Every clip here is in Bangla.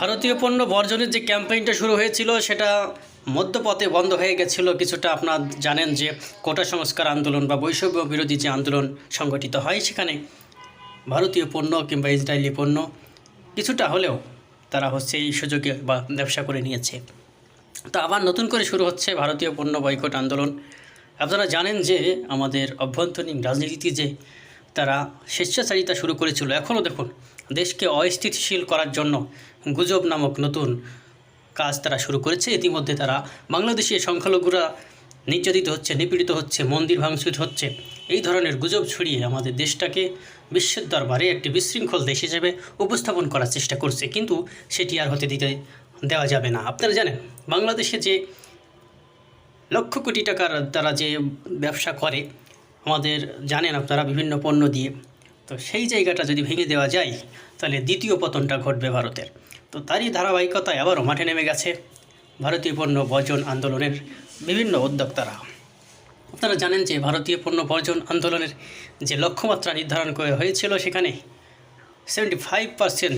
ভারতীয় পণ্য বর্জনের যে ক্যাম্পেইনটা শুরু হয়েছিল, সেটা মধ্যপথে বন্ধ হয়ে গেছিল। কিছুটা আপনার জানেন যে কোটা সংস্কার আন্দোলন বা বৈষম্য বিরোধী যে আন্দোলন সংগঠিত হয়, সেখানে ভারতীয় পণ্য কিংবা ইসরায়েলি পণ্য কিছুটা হলেও তারা হচ্ছে এই সুযোগে বা ব্যবসা করে নিয়েছে। তো আবার নতুন করে শুরু হচ্ছে ভারতীয় পণ্য বয়কট আন্দোলন। আপনারা জানেন যে আমাদের অভ্যন্তরীণ রাজনীতিতে যে তারা স্বেচ্ছাচারিতা শুরু করেছিল। এখনও দেখুন, দেশকে অস্থিতিশীল করার জন্য গুজব নামক নতুন কাজ তারা শুরু করেছে। ইতিমধ্যে তারা বাংলাদেশে সংখ্যালঘুরা নির্যাতিত হচ্ছে, নিপীড়িত হচ্ছে, মন্দির ভাঙচুর হচ্ছে। এই ধরনের গুজব ছড়িয়ে আমাদের দেশটাকে বিশ্বের দরবারে একটি বিশৃঙ্খল দেশ হিসেবে উপস্থাপন করার চেষ্টা করছে। কিন্তু সেটি আর হতে দিতে দেওয়া যাবে না। আপনারা জানেন, বাংলাদেশে যে লক্ষ কোটি টাকার তারা যে ব্যবসা করে আমাদের জানেন আপনারা বিভিন্ন পণ্য দিয়ে। তো সেই জায়গাটা যদি ভেঙে দেওয়া যায়, তাহলে দ্বিতীয় পতনটা ঘটবে ভারতের। তো তারই ধারাবাহিকতায় আবারও মাঠে নেমে গেছে ভারতীয় পণ্য বর্জন আন্দোলনের বিভিন্ন উদ্যোক্তারা। আপনারা জানেন যে ভারতীয় পণ্য বর্জন আন্দোলনের যে লক্ষ্যমাত্রা নির্ধারণ করে হয়েছিল সেখানে seventy five percent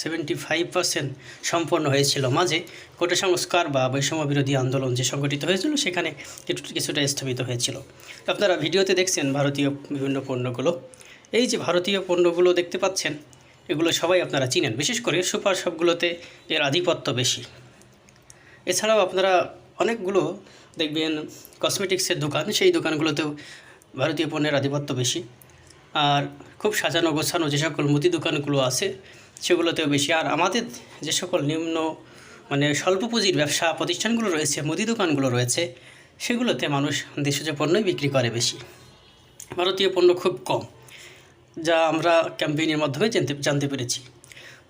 seventy five percent সম্পন্ন হয়েছিল। মাঝে কোটা সংস্কার বা বৈষম্য বিরোধী আন্দোলন যে সংগঠিত হয়েছিল, সেখানে কিছু, কিছুটা স্থগিত হয়েছিল। আপনারা ভিডিওতে দেখছেন ভারতীয় বিভিন্ন পণ্যগুলো। এই যে ভারতীয় পণ্যগুলো দেখতে পাচ্ছেন, এগুলো সবাই আপনারা চিনেন। বিশেষ করে সুপার শপগুলোতে এর আধিপত্য বেশি। এছাড়াও আপনারা অনেকগুলো দেখবেন কসমেটিক্সের দোকান, সেই দোকানগুলোতেও ভারতীয় পণ্যের আধিপত্য বেশি। আর খুব সাজানো গোছানো যে সকল মুদি দোকানগুলো আছে সেগুলোতেও বেশি। আর আমাদের যে সকল নিম্ন মানে স্বল্প পুঁজির ব্যবসা প্রতিষ্ঠানগুলো রয়েছে, মুদি দোকানগুলো রয়েছে, সেগুলোতে মানুষ দেশজ পণ্যই বিক্রি করে বেশি। ভারতীয় পণ্য খুব কম, যা আমরা ক্যাম্পেইনের মাধ্যমে জানতে জানতে পেরেছি।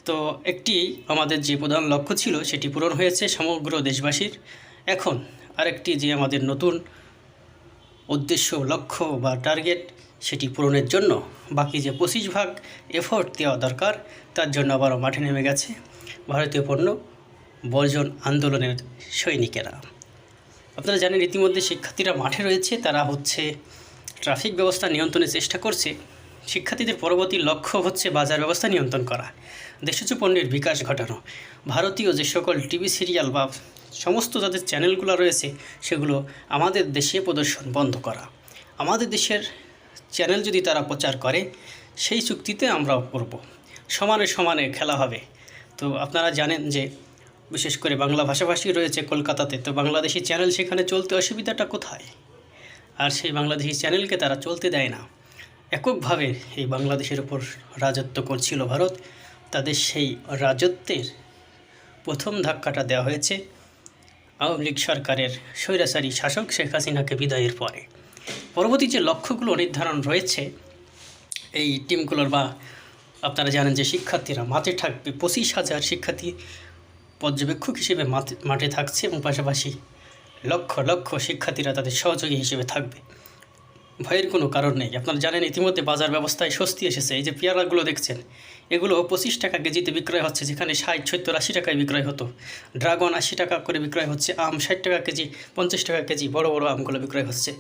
তো একটি আমাদের যে প্রধান লক্ষ্য ছিল, সেটি পূরণ হয়েছে সমগ্র দেশবাসীর। এখন আরেকটি যে আমাদের নতুন উদ্দেশ্য, লক্ষ্য বা টার্গেট সেটি পূরণের জন্য বাকি যে পঁচিশ ভাগ এফোর্ট দেওয়া দরকার, তার জন্য আবারও মাঠে নেমে গেছে ভারতীয় পণ্য বর্জন আন্দোলনের সৈনিকেরা। আপনারা জানেন ইতিমধ্যে শিক্ষার্থীরা মাঠে রয়েছে, তারা হচ্ছে ট্রাফিক ব্যবস্থা নিয়ন্ত্রণের চেষ্টা করছে। শিক্ষার্থীদের পরবর্তী লক্ষ্য হচ্ছে বাজার ব্যবস্থা নিয়ন্ত্রণ করা দেশজ পণ্যের বিকাশ ঘটানো। ভারতীয় যে সকল টিভি সিরিয়াল বা সমস্ত যাদের চ্যানেলগুলো রয়েছে, সেগুলো আমাদের দেশে প্রদর্শন বন্ধ করা। আমাদের দেশের চ্যানেল যদি তারা প্রচার করে, সেই চুক্তিতে আমরাও করব। সমানে সমানে খেলা হবে। তো আপনারা জানেন যে, বিশেষ করে বাংলা ভাষাভাষী রয়েছে কলকাতাতে, তো বাংলাদেশি চ্যানেল সেখানে চলতে অসুবিধাটা কোথায়? আর সেই বাংলাদেশি চ্যানেলকে তারা চলতে দেয় না। এককভাবে এই বাংলাদেশের উপর রাজত্ব করছিল ভারত, তাদের সেই রাজত্বের প্রথম ধাক্কাটা দেওয়া হয়েছে। আওয়ামী লীগ সরকারের স্বৈরাচারী শাসক শেখ হাসিনাকে বিদায়ের পরে। পরবর্তী যে লক্ষ্যগুলো নির্ধারণ রয়েছে, এই টিমগুলোর বা আপনারা জানেন যে শিক্ষার্থীরা মাঠে থাকবে, পঁচিশ হাজার শিক্ষার্থী পর্যবেক্ষক হিসেবে মাঠে থাকছে এবং পাশাপাশি লক্ষ লক্ষ শিক্ষার্থীরা তাদের সহযোগী হিসেবে থাকবে। ভয়ের কোনো কারণ নেই। আপনারা জানেন ইতিমধ্যে বাজার ব্যবস্থায় স্বস্তি এসেছে। এই যে পেয়ারাগুলো দেখছেন, এগুলো পঁচিশ টাকা কেজিতে বিক্রয় হচ্ছে, যেখানে ষাট, সত্তর, আশি টাকায় বিক্রয় হতো। ড্রাগন আশি টাকা করে বিক্রয় হচ্ছে, আম ষাট টাকা কেজি, পঞ্চাশ টাকা কেজি বড় বড় আমগুলো বিক্রয় হচ্ছে।